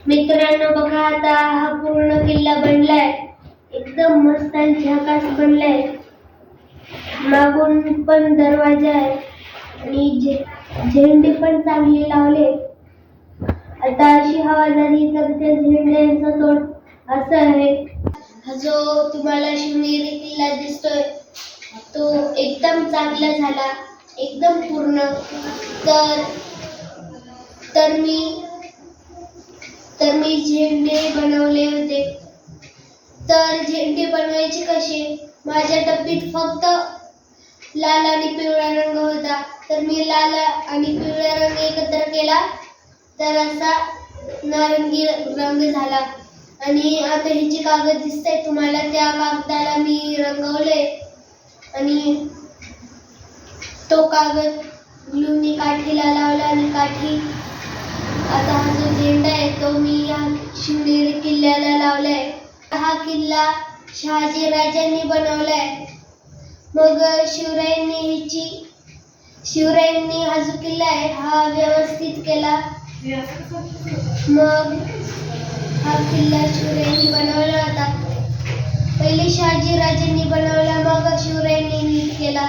मित्रांनो बघा आता हा पूर्ण किल्ला बनलाय. एकदम मस्त आणि झकास बनलाय. मागून पण दरवाजा आहे. आणि झेंडे पण चांगले लावले. आता अशी हवा झाली तर त्या झेंड्यांचा तोड असं आहे. हा जो तुम्हाला शिवनेरी किल्ला दिसतोय तो एकदम चांगला झाला. एकदम पूर्ण. तर तर मी तर मी झेंडे बनवले होते. तर झेंडे बनवायचे कसे? माझ्या डब्बीत फक्त लाल आणि पिवळा रंग होता. तर मी लाल आणि पिवळा रंग एकत्र केला तर असा नारंगी रंग झाला. आणि आता हे जे कागद दिसतंय तुम्हाला त्या कागदाला मी रंगवले. आणि तो कागद ग्लूनी काठीला लावला आणि काठी आता हा जो झेंडा आहे तो मी या शिवनेरी किल्ल्याला लावलाय. हा किल्ला शहाजी राजांनी बनवलाय. मग शिवरायांनी हिची शिवरायांनी हा जो किल्ला आहे हा व्यवस्थित केला. मग हा किल्ला शिवरायांनी बनवला होता पहिले शहाजी राजांनी बनवला मग शिवरायांनी नीट केला.